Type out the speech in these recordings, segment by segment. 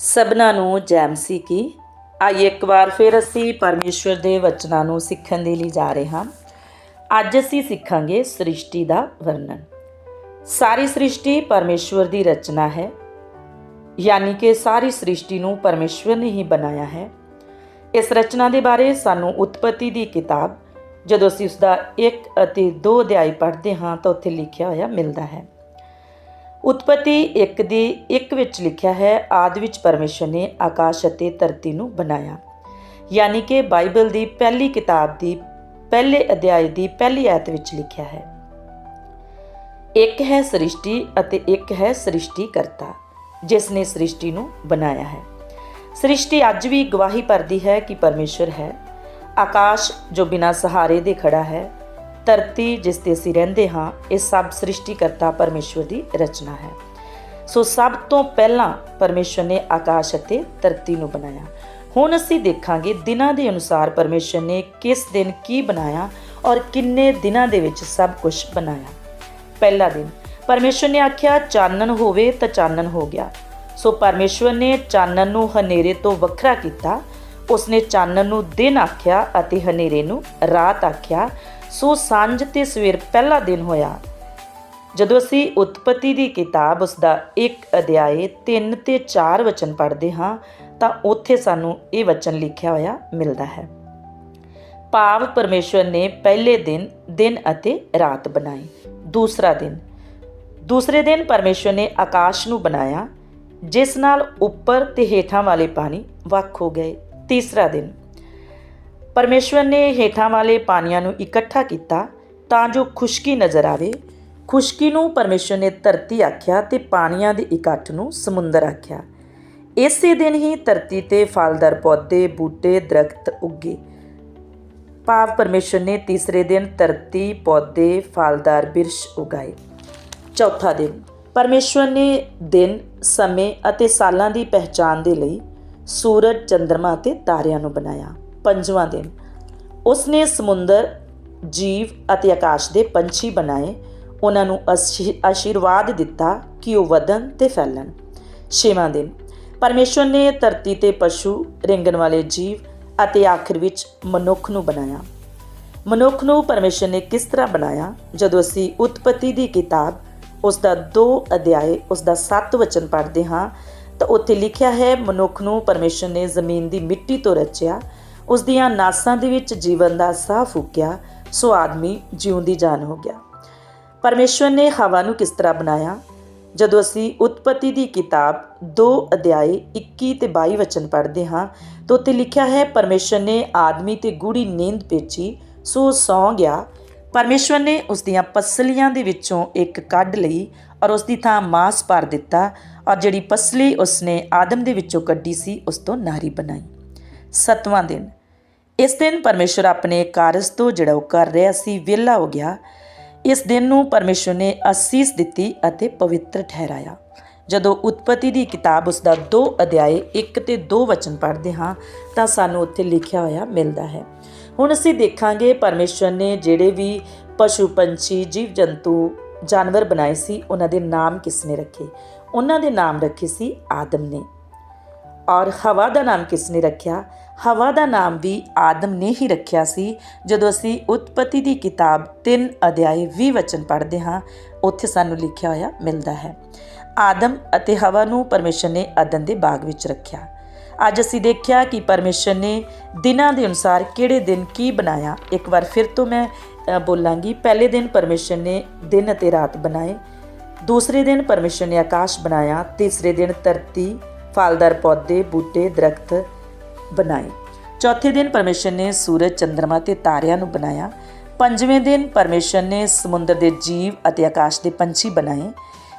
ਸਭਨਾਂ ਨੂੰ ਜੈਮ ਸੀ ਕੀ ਆइए ਇੱਕ ਵਾਰ ਫਿਰ ਅਸੀਂ ਪਰਮੇਸ਼ਵਰ ਦੇ ਵਚਨਾਂ ਨੂੰ ਸਿੱਖਣ ਦੇ ਲਈ ਜਾ ਰਹੇ ਹਾਂ। ਅੱਜ ਅਸੀਂ ਸਿੱਖਾਂਗੇ ਸ੍ਰਿਸ਼ਟੀ ਦਾ ਵਰਣਨ। ਸਾਰੀ ਸ੍ਰਿਸ਼ਟੀ ਪਰਮੇਸ਼ਵਰ ਦੀ ਰਚਨਾ ਹੈ। ਯਾਨੀ ਕਿ ਸਾਰੀ ਸ੍ਰਿਸ਼ਟੀ ਨੂੰ ਪਰਮੇਸ਼ਵਰ ਨੇ ਹੀ ਬਣਾਇਆ ਹੈ। ਇਸ ਰਚਨਾ ਦੇ ਬਾਰੇ ਸਾਨੂੰ ਉਤਪਤੀ ਦੀ ਕਿਤਾਬ, ਜਦੋਂ ਅਸੀਂ ਉਸ ਦਾ 1 ਅਤੇ 2 ਅਧਿਆਇ ਪੜ੍ਹਦੇ ਹਾਂ, ਤਾਂ ਉੱਥੇ ਲਿਖਿਆ ਹੋਇਆ ਮਿਲਦਾ ਹੈ। ਉਤਪਤੀ 1 ਦੀ 1 ਵਿੱਚ ਲਿਖਿਆ ਹੈ, ਆਦ ਵਿੱਚ ਪਰਮੇਸ਼ਰ ਨੇ ਆਕਾਸ਼ ਅਤੇ ਧਰਤੀ ਨੂੰ ਬਣਾਇਆ। ਯਾਨੀ ਕਿ ਬਾਈਬਲ ਦੀ ਪਹਿਲੀ ਕਿਤਾਬ ਦੀ ਪਹਿਲੇ ਅਧਿਆਇ ਦੀ ਪਹਿਲੀ ਆਇਤ ਵਿੱਚ ਲਿਖਿਆ ਹੈ। ਇੱਕ ਹੈ ਸ੍ਰਿਸ਼ਟੀ ਅਤੇ ਇੱਕ ਹੈ ਸ੍ਰਿਸ਼ਟੀ ਕਰਤਾ ਜਿਸ ਨੇ ਸ੍ਰਿਸ਼ਟੀ ਨੂੰ ਬਣਾਇਆ ਹੈ। ਸ੍ਰਿਸ਼ਟੀ ਅੱਜ ਵੀ ਗਵਾਹੀ ਭਰਦੀ ਹੈ ਕਿ ਪਰਮੇਸ਼ਰ ਹੈ। ਆਕਾਸ਼ ਜੋ ਬਿਨਾਂ ਸਹਾਰੇ ਦੇ ਖੜਾ ਹੈ ਧਰਤੀ ਜਿਸ ਤੇ ਅਸੀਂ ਰਹਿੰਦੇ ਹਾਂ, ਇਹ ਸਭ ਸ੍ਰਿਸ਼ਟੀਕਰਤਾ ਪਰਮੇਸ਼ਵਰ ਦੀ ਰਚਨਾ ਹੈ। ਸੋ ਸਭ ਤੋਂ ਪਹਿਲਾਂ ਪਰਮੇਸ਼ਵਰ ਨੇ ਆਕਾਸ਼ ਅਤੇ ਧਰਤੀ ਨੂੰ ਬਣਾਇਆ। ਹੁਣ ਅਸੀਂ ਦੇਖਾਂਗੇ ਦਿਨਾਂ ਦੇ ਅਨੁਸਾਰ ਪਰਮੇਸ਼ਵਰ ਨੇ ਕਿਸ ਦਿਨ ਕੀ ਬਣਾਇਆ ਔਰ ਕਿੰਨੇ ਦਿਨਾਂ ਦੇ ਵਿੱਚ ਸਭ ਕੁਝ ਬਣਾਇਆ। ਪਹਿਲਾ ਦਿਨ, ਪਰਮੇਸ਼ਵਰ ਨੇ ਆਖਿਆ, ਚਾਨਣ ਹੋਵੇ ਤਾਂ ਚਾਨਣ ਹੋ ਗਿਆ। ਸੋ ਪਰਮੇਸ਼ਵਰ ਨੇ ਚਾਨਣ ਨੂੰ ਹਨੇਰੇ ਤੋਂ ਵੱਖਰਾ ਕੀਤਾ। ਉਸਨੇ ਚਾਨਣ ਨੂੰ ਦਿਨ ਆਖਿਆ ਅਤੇ ਹਨੇਰੇ ਨੂੰ ਰਾਤ ਆਖਿਆ। ਸੋ ਸਾਂਝ ਤੇ ਸਵੇਰ ਪਹਿਲਾ ਦਿਨ ਹੋਇਆ। ਜਦੋਂ ਅਸੀਂ ਉਤਪਤੀ ਦੀ ਕਿਤਾਬ ਉਸ ਦਾ ਇੱਕ ਅਧਿਆਏ 3 ਤੇ 4 ਵਚਨ ਪੜ੍ਹਦੇ ਹਾਂ, ਤਾਂ ਉੱਥੇ ਸਾਨੂੰ ਇਹ ਵਚਨ ਲਿਖਿਆ ਹੋਇਆ ਮਿਲਦਾ ਹੈ। ਭਾਵ ਪਰਮੇਸ਼ਵਰ ਨੇ ਪਹਿਲੇ ਦਿਨ ਦਿਨ ਅਤੇ ਰਾਤ ਬਣਾਈ, ਦੂਸਰਾ ਦਿਨ। ਦੂਸਰੇ ਦਿਨ ਪਰਮੇਸ਼ਵਰ ਨੇ ਆਕਾਸ਼ ਨੂੰ ਬਣਾਇਆ, ਜਿਸ ਨਾਲ ਉੱਪਰ ਤੇ ਹੇਠਾਂ ਵਾਲੇ ਪਾਣੀ ਵੱਖ ਹੋ ਗਏ। ਤੀਸਰਾ ਦਿਨ। ਪਰਮੇਸ਼ਵਰ ਨੇ ਹੇਠਾਂ ਵਾਲੇ ਪਾਣੀਆਂ ਨੂੰ ਇਕੱਠਾ ਕੀਤਾ ਤਾਂ ਜੋ ਖੁਸ਼ਕੀ ਨਜ਼ਰ ਆਵੇ। ਖੁਸ਼ਕੀ ਨੂੰ ਪਰਮੇਸ਼ਵਰ ਨੇ ਧਰਤੀ ਆਖਿਆ ਤੇ ਪਾਣੀਆਂ ਦੇ ਇਕੱਠ ਨੂੰ ਸਮੁੰਦਰ ਆਖਿਆ। ਇਸੇ ਦਿਨ ਹੀ ਧਰਤੀ ਤੇ ਫਲਦਾਰ ਪੌਦੇ, ਬੂਟੇ, ਦਰਖਤ ਉੱਗੇ। ਭਾਵ ਪਰਮੇਸ਼ਵਰ ਨੇ ਤੀਸਰੇ ਦਿਨ ਧਰਤੀ, ਪੌਦੇ, ਫਲਦਾਰ ਬਿਰਸ਼ ਉਗਾਏ। ਚੌਥਾ ਦਿਨ, ਪਰਮੇਸ਼ਵਰ ਨੇ ਦਿਨ, ਸਮੇਂ ਅਤੇ ਸਾਲਾਂ ਦੀ ਪਹਿਚਾਨ ਦੇ ਲਈ ਸੂਰਜ ਚੰ드ਰਮਾ ਅਤੇ ਤਾਰਿਆਂ ਨੂੰ ਬਣਾਇਆ। ਪੰਜਵਾਂ ਦਿਨ। ਉਸਨੇ ਸਮੁੰਦਰ, ਜੀਵ ਅਤੇ ਆਕਾਸ਼ ਦੇ ਪੰਛੀ ਬਣਾਏ। ਉਹਨਾਂ ਨੂੰ ਅਸ਼ੀ- ਆਸ਼ੀਰਵਾਦ ਦਿੱਤਾ ਕਿ ਉਹ ਵਧਣ ਤੇ ਫੈਲਣ। ਛੇਵਾਂ ਦਿਨ। ਪਰਮੇਸ਼ਵਰ ਨੇ ਧਰਤੀ ਤੇ ਪਸ਼ੂ, ਰਿੰਗਣ ਵਾਲੇ ਜੀਵ ਅਤੇ ਆਖਿਰ ਵਿੱਚ ਮਨੁੱਖ ਨੂੰ ਬਣਾਇਆ। ਮਨੁੱਖ ਨੂੰ ਪਰਮੇਸ਼ਰ ਨੇ ਕਿਸ ਤਰ੍ਹਾਂ ਬਣਾਇਆ? ਜਦੋਂ ਅਸੀਂ ਉਤਪਤੀ ਦੀ ਕਿਤਾਬ ਉਸ ਦਾ 2 ਅਧਿਆਏ ਉਸ ਦਾ 7 ਵਚਨ ਪੜ੍ਹਦੇ ਹਾਂ, ਤਾਂ ਉੱਥੇ ਲਿਖਿਆ ਹੈ, ਮਨੁੱਖ ਨੂੰ ਪਰਮੇਸ਼ਰ ਨੇ ਜ਼ਮੀਨ ਦੀ ਮਿੱਟੀ ਤੋਂ ਰਚਿਆ ਉਸ ਦੀਆਂ ਨਾਸਾਂ ਦੇ ਵਿੱਚ ਜੀਵਨ ਦਾ ਸਾਹ ਫੂਕਿਆ, ਸੋ ਆਦਮੀ ਜਿਉਂਦੀ ਜਾਨ ਹੋ ਗਿਆ। ਪਰਮੇਸ਼ਰ ਨੇ ਹਵਾ ਨੂੰ ਕਿਸ ਤਰ੍ਹਾਂ ਬਣਾਇਆ? ਜਦੋਂ ਅਸੀਂ ਉਤਪਤੀ ਦੀ ਕਿਤਾਬ 2 ਅਧਿਆਏ 21 ਤੇ 22 ਵਚਨ ਪੜ੍ਹਦੇ ਹਾਂ, ਤਾਂ ਉੱਥੇ ਲਿਖਿਆ ਹੈ ਪਰਮੇਸ਼ਰ ਨੇ ਆਦਮੀ ਤੇ ਗੂੜੀ ਨੀਂਦ ਪੇਚੀ, ਸੋ ਸੌਂ ਗਿਆ। ਪਰਮੇਸ਼ਰ ਨੇ ਉਸ ਦੀਆਂ ਪਸਲੀਆਂ ਦੇ ਵਿੱਚੋਂ ਇੱਕ ਕੱਢ ਲਈ ਔਰ ਉਸ ਦੀ ਥਾਂ ਮਾਸ ਭਰ ਦਿੱਤਾ ਔਰ ਜਿਹੜੀ ਪਸਲੀ ਉਸਨੇ ਆਦਮ ਦੇ ਵਿੱਚੋਂ ਕੱਢੀ ਸੀ, ਉਸ ਤੋਂ ਨਾਰੀ ਬਣਾਈ। ਸਤਵਾਂ ਦਿਨ ਇਸ ਦਿਨ ਪਰਮੇਸ਼ਰ ਆਪਣੇ ਕਾਰਜ ਤੋਂ ਜਿਹੜਾ ਉਹ ਕਰ ਰਿਹਾ ਸੀ, ਵਿਹਲਾ ਹੋ ਗਿਆ। ਇਸ ਦਿਨ ਨੂੰ ਪਰਮੇਸ਼ਰ ਨੇ ਅਸੀਸ ਦਿੱਤੀ ਅਤੇ ਪਵਿੱਤਰ ਠਹਿਰਾਇਆ। ਜਦੋਂ ਉਤਪਤੀ ਦੀ ਕਿਤਾਬ ਉਸ ਦਾ 2 ਅਧਿਆਏ 1 ਤੇ 2 ਵਚਨ ਪੜ੍ਹਦੇ ਹਾਂ, ਤਾਂ ਸਾਨੂੰ ਉੱਥੇ ਲਿਖਿਆ ਹੋਇਆ ਮਿਲਦਾ ਹੈ। ਹੁਣ ਅਸੀਂ ਦੇਖਾਂਗੇ ਪਰਮੇਸ਼ਰ ਨੇ ਜਿਹੜੇ ਵੀ ਪਸ਼ੂ, ਪੰਛੀ, ਜੀਵ ਜੰਤੂ, ਜਾਨਵਰ ਬਣਾਏ ਸੀ, ਉਹਨਾਂ ਦੇ ਨਾਮ ਕਿਸ ਨੇ ਰੱਖੇ? ਉਹਨਾਂ ਦੇ ਨਾਮ ਰੱਖੇ ਸੀ ਆਦਮ ਨੇ। ਔਰ ਹਵਾ ਦਾ ਨਾਮ ਕਿਸ ਨੇ ਰੱਖਿਆ? ਹਵਾ ਦਾ ਨਾਮ ਵੀ ਆਦਮ ਨੇ ਹੀ ਰੱਖਿਆ ਸੀ। ਜਦੋਂ ਅਸੀਂ ਉਤਪਤੀ ਦੀ ਕਿਤਾਬ 3 ਅਧਿਆਏ 20 ਵਚਨ ਪੜ੍ਹਦੇ ਹਾਂ, ਉੱਥੇ ਸਾਨੂੰ ਲਿਖਿਆ ਹੋਇਆ ਮਿਲਦਾ ਹੈ। ਆਦਮ ਅਤੇ ਹਵਾ ਨੂੰ ਪਰਮੇਸ਼ਰ ਨੇ ਅਦਨ ਦੇ ਬਾਗ ਵਿੱਚ ਰੱਖਿਆ। ਅੱਜ ਅਸੀਂ ਦੇਖਿਆ ਕਿ ਪਰਮੇਸ਼ਰ ਨੇ ਦਿਨਾਂ ਦੇ ਅਨੁਸਾਰ ਕਿਹੜੇ ਦਿਨ ਕੀ ਬਣਾਇਆ। ਇੱਕ ਵਾਰ ਫਿਰ ਤੋਂ ਮੈਂ ਬੋਲਾਂਗੀ। ਪਹਿਲੇ ਦਿਨ ਪਰਮੇਸ਼ਰ ਨੇ ਦਿਨ ਅਤੇ ਰਾਤ ਬਣਾਏ। ਦੂਸਰੇ ਦਿਨ ਪਰਮੇਸ਼ਰ ਨੇ ਆਕਾਸ਼ ਬਣਾਇਆ। ਤੀਸਰੇ ਦਿਨ ਧਰਤੀ ਫਲਦਾਰ ਪੌਦੇ, ਬੂਟੇ, ਦਰਖਤ ਬਣਾਏ। ਚੌਥੇ ਦਿਨ ਪਰਮੇਸ਼ਰ ਨੇ ਸੂਰਜ ਚੰ드ਰਮਾ ਤੇ ਤਾਰਿਆਂ ਨੂੰ ਬਣਾਇਆ। ਪੰਜਵੇਂ ਦਿਨ ਪਰਮੇਸ਼ਰ ਨੇ ਸਮੁੰਦਰ ਦੇ ਜੀਵ ਅਤੇ ਆਕਾਸ਼ ਦੇ ਪੰਛੀ ਬਣਾਏ।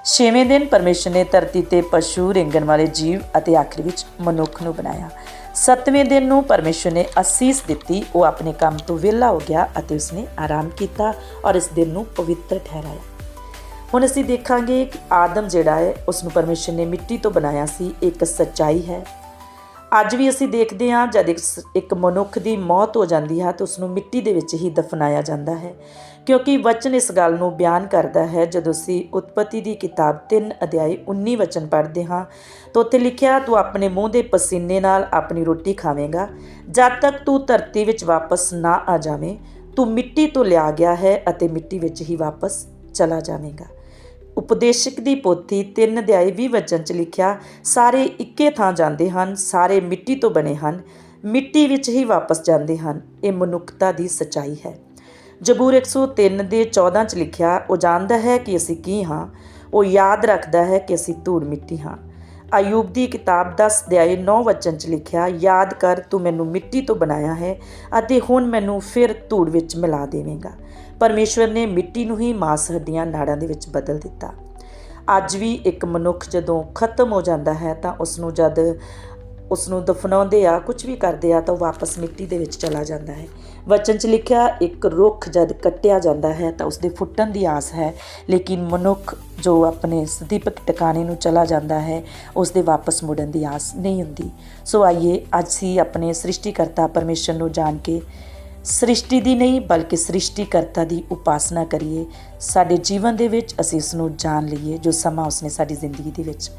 ਛੇਵੇਂ ਦਿਨ ਪਰਮੇਸ਼ਰ ਨੇ ਧਰਤੀ ਤੇ ਪਸ਼ੂ ਰਿੰਗਣ ਵਾਲੇ ਜੀਵ ਅਤੇ ਆਖਰੀ ਵਿੱਚ ਮਨੁੱਖ ਨੂੰ ਬਣਾਇਆ। ਸੱਤਵੇਂ ਦਿਨ ਨੂੰ ਪਰਮੇਸ਼ਰ ਨੇ ਅਸੀਸ ਦਿੱਤੀ। ਉਹ ਆਪਣੇ ਕੰਮ ਤੋਂ ਵਿਹਲਾ ਹੋ ਗਿਆ ਅਤੇ ਉਸਨੇ ਆਰਾਮ ਕੀਤਾ ਔਰ ਇਸ ਦਿਨ ਨੂੰ ਪਵਿੱਤਰ ਠਹਿਰਾਇਆ। ਹੁਣ ਅਸੀਂ ਦੇਖਾਂਗੇ ਕਿ ਆਦਮ ਜਿਹੜਾ ਹੈ ਉਸ ਨੂੰ ਪਰਮੇਸ਼ਰ ਨੇ ਮਿੱਟੀ ਤੋਂ ਬਣਾਇਆ ਸੀ, ਇੱਕ ਸੱਚਾਈ ਹੈ। ਅੱਜ ਵੀ ਅਸੀਂ ਦੇਖਦੇ ਹਾਂ, ਜਦ ਇੱਕ ਇੱਕ ਮਨੁੱਖ ਦੀ ਮੌਤ ਹੋ ਜਾਂਦੀ ਹੈ ਤਾਂ ਉਸ ਨੂੰ ਮਿੱਟੀ ਦੇ ਵਿੱਚ ਹੀ ਦਫਨਾਇਆ ਜਾਂਦਾ ਹੈ। ਕਿਉਂਕਿ ਵਚਨ ਇਸ ਗੱਲ ਨੂੰ ਬਿਆਨ ਕਰਦਾ ਹੈ, ਜਦੋਂ ਅਸੀਂ ਉਤਪਤੀ ਦੀ ਕਿਤਾਬ 3 ਅਧਿਆਇ 19 ਵਚਨ ਪੜ੍ਹਦੇ ਹਾਂ, ਤਾਂ ਉੱਥੇ ਲਿਖਿਆ, ਤੂੰ ਆਪਣੇ ਮੂੰਹ ਦੇ ਪਸੀਨੇ ਨਾਲ ਆਪਣੀ ਰੋਟੀ ਖਾਵੇਂਗਾ। ਜਦ ਤੱਕ ਤੂੰ ਧਰਤੀ ਵਿੱਚ ਵਾਪਸ ਨਾ ਆ ਜਾਵੇਂ, ਤੂੰ ਮਿੱਟੀ ਤੋਂ ਲਿਆ ਗਿਆ ਹੈ ਅਤੇ ਮਿੱਟੀ ਵਿੱਚ ਹੀ ਵਾਪਸ ਚਲਾ ਜਾਵੇਗਾ। ਉਪਦੇਸ਼ਕ ਦੀ ਪੋਥੀ 3 ਅਧਿਆਇ 20 ਵਚਨ ਚ ਲਿਖਿਆ, ਸਾਰੇ ਇੱਕੇ ਥਾਂ ਜਾਂਦੇ ਹਨ, ਸਾਰੇ ਮਿੱਟੀ ਤੋਂ ਬਣੇ ਹਨ, ਮਿੱਟੀ ਵਿੱਚ ਹੀ ਵਾਪਸ ਜਾਂਦੇ ਹਨ। ਇਹ ਮਨੁੱਖਤਾ ਦੀ ਸਚਾਈ ਹੈ। ਜਬੂਰ 103 ਦੇ 14 ਚ ਲਿਖਿਆ, ਉਹ ਜਾਣਦਾ ਹੈ ਕਿ ਅਸੀਂ ਕੀ ਹਾਂ, ਉਹ ਯਾਦ ਰੱਖਦਾ ਹੈ ਕਿ ਅਸੀਂ ਧੂੜ ਮਿੱਟੀ ਹਾਂ। ਆਯੂਬ ਦੀ ਕਿਤਾਬ 10 ਅਧਿਆਇ 9 ਵਚਨ ਚ ਲਿਖਿਆ, ਯਾਦ ਕਰ, ਤੂੰ ਮੈਨੂੰ ਮਿੱਟੀ ਤੋਂ ਬਣਾਇਆ ਹੈ ਅਤੇ ਹੁਣ ਮੈਨੂੰ ਫਿਰ ਧੂੜ ਵਿੱਚ ਮਿਲਾ ਦੇਵੇਂਗਾ। ਪਰਮੇਸ਼ਵਰ ਨੇ ਮਿੱਟੀ ਨੂੰ ਹੀ ਮਾਸ ਹੱਡੀਆਂ ਨਾੜਾਂ ਦੇ ਵਿੱਚ ਬਦਲ ਦਿੱਤਾ। ਅੱਜ ਵੀ ਇੱਕ ਮਨੁੱਖ ਜਦੋਂ ਖਤਮ ਹੋ ਜਾਂਦਾ ਹੈ ਤਾਂ ਉਸ ਨੂੰ ਜਦ ਉਸ ਨੂੰ ਦਫਨਾਉਂਦੇ ਆ ਕੁਝ ਵੀ ਕਰਦੇ ਆ ਤਾਂ ਉਹ ਵਾਪਸ ਮਿੱਟੀ ਦੇ ਵਿੱਚ ਚਲਾ ਜਾਂਦਾ ਹੈ। ਵਚਨ 'ਚ ਲਿਖਿਆ, ਇੱਕ ਰੁੱਖ ਜਦ ਕੱਟਿਆ ਜਾਂਦਾ ਹੈ ਤਾਂ ਉਸ ਦੇ ਫੁੱਟਣ ਦੀ ਆਸ ਹੈ, ਲੇਕਿਨ ਮਨੁੱਖ ਜੋ ਆਪਣੇ ਸਦੀਪਕ ਟਿਕਾਣੇ ਨੂੰ ਚਲਾ ਜਾਂਦਾ ਹੈ ਉਸ ਦੇ ਵਾਪਸ ਮੁੜਨ ਦੀ ਆਸ ਨਹੀਂ ਹੁੰਦੀ। ਸੋ ਆਈਏ, ਅੱਜ ਸੀ ਆਪਣੇ ਸ੍ਰਿਸ਼ਟੀਕਰਤਾ ਪਰਮੇਸ਼ਰ ਨੂੰ ਜਾਣ ਕੇ ਸ੍ਰਿਸ਼ਟੀ ਦੀ ਨਹੀਂ, ਬਲਕਿ ਸ੍ਰਿਸ਼ਟੀਕਰਤਾ ਦੀ ਉਪਾਸਨਾ ਕਰੀਏ। ਸਾਡੇ ਜੀਵਨ ਦੇ ਵਿੱਚ ਅਸੀਂ ਉਸ ਨੂੰ ਜਾਣ ਲਈਏ ਜੋ ਸਮਾਂ ਉਸਨੇ ਸਾਡੀ ਜ਼ਿੰਦਗੀ ਦੇ ਵਿੱਚ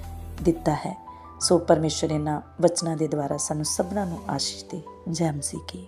ਦਿੱਤਾ ਹੈ। ਸੋ ਪਰਮੇਸ਼ਰ ਇਹਨਾਂ ਵਚਨਾਂ ਦੇ ਦੁਆਰਾ ਸਾਨੂੰ ਸਭਨਾਂ ਨੂੰ ਆਸ਼ੀਸ਼ ਦੇ। ਜੈ ਮਸੀਹ ਕੀ।